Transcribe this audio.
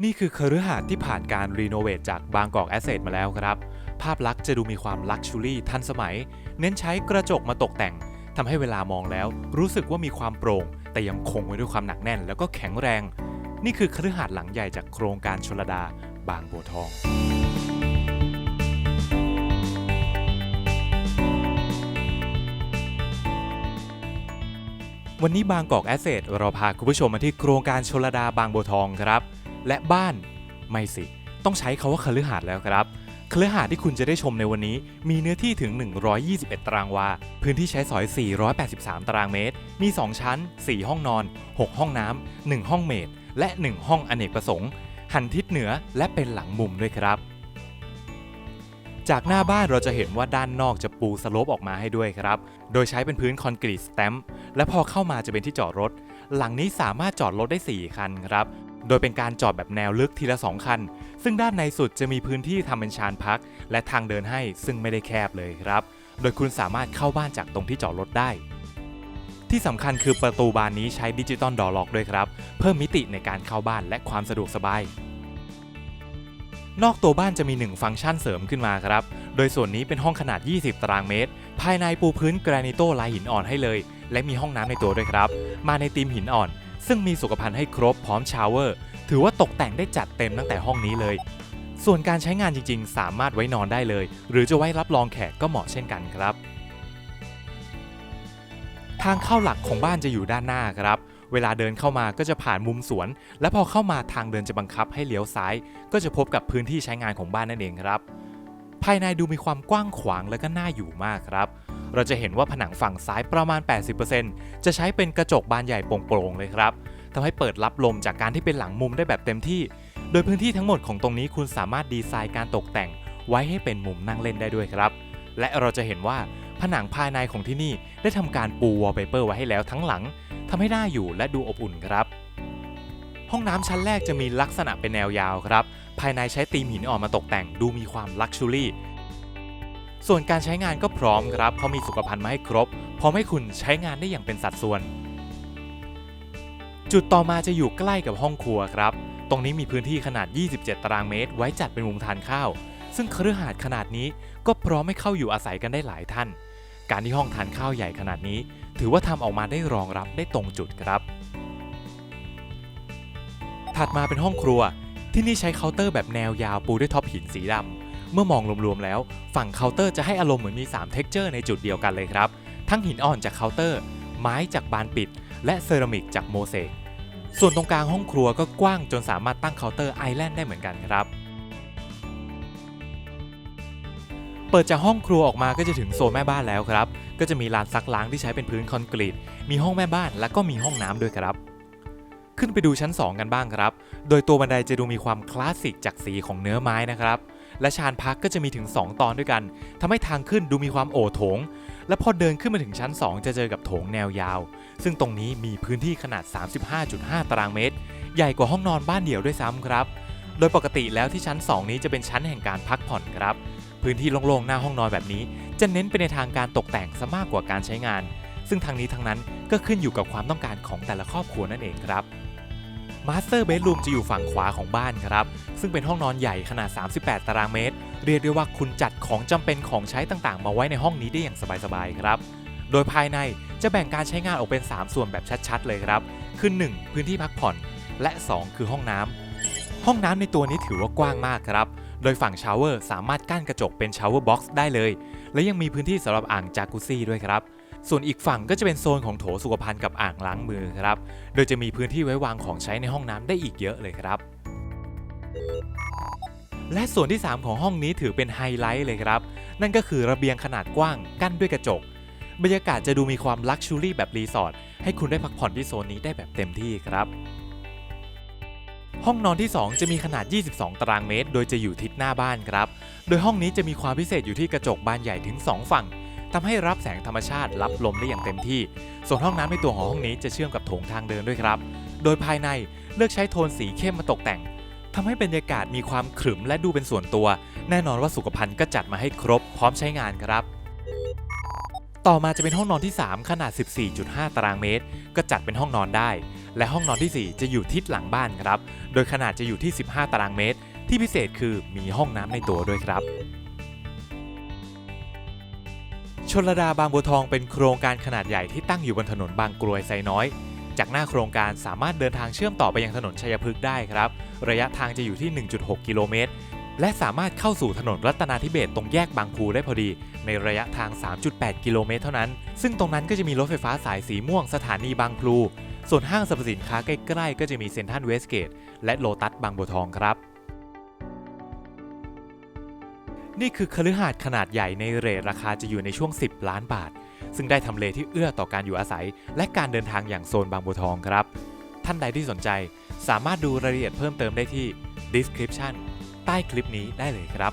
นี่คือคฤหาสน์ที่ผ่านการรีโนเวทจากบางกอกแอสเซทมาแล้วครับ ภาพลักษณ์จะดูมีความลักชูรี่ทันสมัย เน้นใช้กระจกมาตกแต่งทำให้เวลามองแล้ว รู้สึกว่ามีความโปร่ง แต่ยังคงไว้ด้วยความหนักแน่น แล้วก็แข็งแรง นี่คือคฤหาสน์หลังใหญ่จากโครงการชลดาบางบัวทองวันนี้บางกอกแอสเซทเราพาคุณผู้ชมมาที่โครงการชลดาบางบัวทองครับ และบ้าน ไม่สิ ต้องใช้คาว่าคฤหาสน์แล้วครับคฤหาสน์ที่คุณจะได้ชมในวันนี้ มีเนื้อที่ถึง 121 ตารางวา พื้นที่ใช้สอย 483 ตารางเมตร มี 2 ชั้น 4 ห้องนอน 6 ห้องน้ำ 1 ห้องเมดและ 1 ห้องอเนกประสงค์ หันทิศเหนือและเป็นหลังมุมด้วยครับ จากหน้าบ้านเราจะเห็นว่าด้านนอกจะปูสโลปออกมาให้ด้วยครับ โดยใช้เป็นพื้นคอนกรีตสแตมป์และพอเข้ามาจะเป็นที่จอดรถ หลังนี้สามารถจอดรถได้ 4 คันครับ โดยเป็นการจอดแบบแนวลึกทีละ 2 คัน ซึ่งด้านในสุดจะมีพื้นที่ทำเป็นชานพัก และทางเดินให้ซึ่งไม่ได้แคบเลยครับ โดยคุณสามารถเข้าบ้านจากตรงที่จอดรถได้ ที่สำคัญคือประตูบานนี้ใช้ดิจิตอลดอร์ล็อกด้วยครับ เพิ่มมิติในการเข้าบ้านและความสะดวกสบาย นอกตัวบ้านจะมี 1 ฟังก์ชันเสริมขึ้นมาครับ โดยส่วนนี้เป็นห้องขนาด 20 ตารางเมตร ภายในปูพื้นแกรนิโตลายหินอ่อนให้เลย และมีห้องน้ำในตัวด้วยครับ มาในธีมหินอ่อน ซึ่งมีสุขภัณฑ์ให้ครบพร้อมชาวเวอร์ ถือว่าตกแต่งได้จัดเต็มตั้งแต่ห้องนี้เลย ส่วนการใช้งานจริงๆ สามารถไว้นอนได้เลย หรือจะไว้รับรองแขกก็เหมาะเช่นกันครับ ทางเข้าหลักของบ้านจะอยู่ด้านหน้าครับ เวลาเดินเข้ามาก็จะผ่านมุมสวน และพอเข้ามาทางเดินจะบังคับให้เลี้ยวซ้าย ก็จะพบกับพื้นที่ใช้งานของบ้านนั่นเองครับ ภายในดูมีความกว้างขวางและก็น่าอยู่มากครับ เราจะเห็นว่าผนังฝั่งซ้ายประมาณ 80%จะใช้เป็นกระจกบานใหญ่โปร่งๆเลยครับทำให้เปิดรับลมจากการที่เป็นหลังมุมได้แบบเต็มที่ โดยพื้นที่ทั้งหมดของตรงนี้คุณสามารถดีไซน์การตกแต่ง ไว้ให้เป็นมุมนั่งเล่นได้ด้วยครับ และเราจะเห็นว่าผนังภายในของที่นี่ได้ทำการปูวอลเปเปอร์ไว้ให้แล้วทั้งหลังทำให้น่าอยู่และดูอบอุ่นครับ ห้องน้ำชั้นแรกจะมีลักษณะเป็นแนวยาวครับ ภายในใช้ธีมหินอ่อนมาตกแต่งดูมีความลักชูรี่ ส่วนการใช้งานก็พร้อมครับเพรามีสุขภัณฑ์มาให้ครบ พร้อมให้คุณใช้งานได้อย่างเป็นสัดส่วน จุดต่อมาจะอยู่ใกล้กับห้องครัวครับ ตรงนี้มีพื้นที่ขนาด 27 ตารางเมตร ไว้จัดเป็นมุมทานข้าว ซึ่งคฤหาสน์ขนาดนี้ก็พร้อมให้เข้าอยู่อาศัยกันได้หลายท่าน การที่ห้องทานข้าวใหญ่ขนาดนี้ ถือว่าทำออกมาได้รองรับได้ตรงจุดครับ ถัดมาเป็นห้องครัวที่นี่ใช้เคาน์เตอร์แบบแนวยาวปูด้วยท็อปหินสีดำ เมื่อมองรวมๆแล้ว ฝั่งเคาน์เตอร์จะให้อารมณ์เหมือนมี3เท็กเจอร์ในจุดเดียวกันเลยครับ ทั้งหินอ่อนจากเคาน์เตอร์ ไม้จากบานปิด และเซรามิกจากโมเสกส่วนตรงกลางห้องครัวก็กว้างจนสามารถตั้งเคาน์เตอร์ไอแลนด์ได้เหมือนกันครับ เปิดจากห้องครัวออกมาก็จะถึงโซนแม่บ้านแล้วครับ ก็จะมีลานซักล้างที่ใช้เป็นพื้นคอนกรีต มีห้องแม่บ้านและก็มีห้องน้ำด้วยครับ ขึ้นไปดูชั้น 2 กันบ้างครับ โดยตัวบันไดจะดูมีความคลาสสิกจากสีของเนื้อไม้นะครับ และชานพักก็จะมีถึง 2 ตอนด้วยกันทำให้ทางขึ้นดูมีความโอโถง และพอเดินขึ้นมาถึงชั้น 2 จะเจอกับโถงแนวยาว ซึ่งตรงนี้มีพื้นที่ขนาด 35.5 ตารางเมตร ใหญ่กว่าห้องนอนบ้านเดี่ยวด้วยซ้ำครับ โดยปกติแล้วที่ชั้น 2 นี้จะเป็นชั้นแห่งการพักผ่อนครับ พื้นที่โล่งๆหน้าห้องนอนแบบนี้ จะเน้นไปในทางการตกแต่งซะมากกว่าการใช้งาน ซึ่งทางนี้ทางนั้นก็ขึ้นอยู่กับความต้องการของแต่ละครอบครัวนั่นเองครับ มาสเตอร์เบดรูมจะอยู่ฝั่งขวาของบ้านครับ ซึ่งเป็นห้องนอนใหญ่ขนาด 38 ตารางเมตร เรียกได้ว่าคุณจัดของจำเป็นของใช้ต่างๆ มาไว้ในห้องนี้ได้อย่างสบายๆครับ โดยภายในจะแบ่งการใช้งานออกเป็น 3 ส่วนแบบชัดๆ เลยครับ คือ 1 พื้นที่พักผ่อน และ 2 คือห้องน้ำห้องน้ำในตัวนี้ถือว่ากว้างมากครับ โดยฝั่งชาวเวอร์สามารถกั้นกระจกเป็นชาวเวอร์บ็อกซ์ได้เลย และยังมีพื้นที่สำหรับอ่างจากุซี่ด้วยครับ ส่วนอีกฝั่งก็จะเป็นโซนของโถสุขภัณฑ์กับอ่างล้างมือครับ โดยจะมีพื้นที่ไว้วางของใช้ในห้องน้ำได้อีกเยอะเลยครับ และส่วนที่ 3 ของห้องนี้ถือเป็นไฮไลท์เลยครับ นั่นก็คือระเบียงขนาดกว้าง กั้นด้วยกระจก บรรยากาศจะดูมีความลักชูรี่แบบรีสอร์ทให้คุณได้พักผ่อนที่โซนนี้ได้แบบเต็มที่ครับห้องนอนที่ 2 จะมีขนาด 22 ตารางเมตร โดยจะอยู่ทิศหน้าบ้านครับ โดยห้องนี้จะมีความพิเศษอยู่ที่กระจกบานใหญ่ถึง 2 ฝั่ง ทำให้รับแสงธรรมชาติรับลมได้อย่างเต็มที่ ส่วนห้องน้ำในตัวของห้องนี้จะเชื่อมกับโถงทางเดินด้วยครับ โดยภายในเลือกใช้โทนสีเข้มมาตกแต่งทำให้บรรยากาศมีความขรึมและดูเป็นส่วนตัว แน่นอนว่าสุขภัณฑ์ก็จัดมาให้ครบพร้อมใช้งานครับต่อมาจะเป็นห้องนอนที่ 3 ขนาด 14.5 ตารางเมตร ก็จัดเป็นห้องนอนได้ และห้องนอนทีสี่4 จะอยู่ทิศหลังบ้านครับ โดยขนาดจะอยู่ที่ 15 ตารางเมตร ที่พิเศษคือมีห้องน้ำในตัวด้วยครับ ชลดาบางบัวทองเป็นโครงการขนาดใหญ่ที่ตั้งอยู่บนถนนบางกรวยไซน้อย จากหน้าโครงการสามารถเดินทางเชื่อมต่อไปยังถนนชัยพฤกษ์ได้ครับ ระยะทางจะอยู่ที่ 1.6 กิโลเมตร และสามารถเข้าสู่ถนนรัตนาธิเบศตรงแยกบางพูได้พอดี ในระยะทาง 3.8 กิโลเมตรเท่านั้น ซึ่งตรงนั้นก็จะมีรถไฟฟ้าสายสีม่วงสถานีบางพลู ส่วนห้างสรรพสินค้าใกล้ๆ ก็จะมีเซ็นทรัลเวสเกตและโลตัสบางบัวทองครับ นี่คือคฤหาสน์ขนาดใหญ่ในเรทราคาจะอยู่ในช่วง 10 ล้านบาท ซึ่งได้ทำเลที่เอื้อต่อการอยู่อาศัย และการเดินทางอย่างโซนบางบัวทองครับ ท่านใดที่สนใจสามารถดูรายละเอียดเพิ่มเติมได้ที่ description ใต้คลิปนี้ได้เลยครับ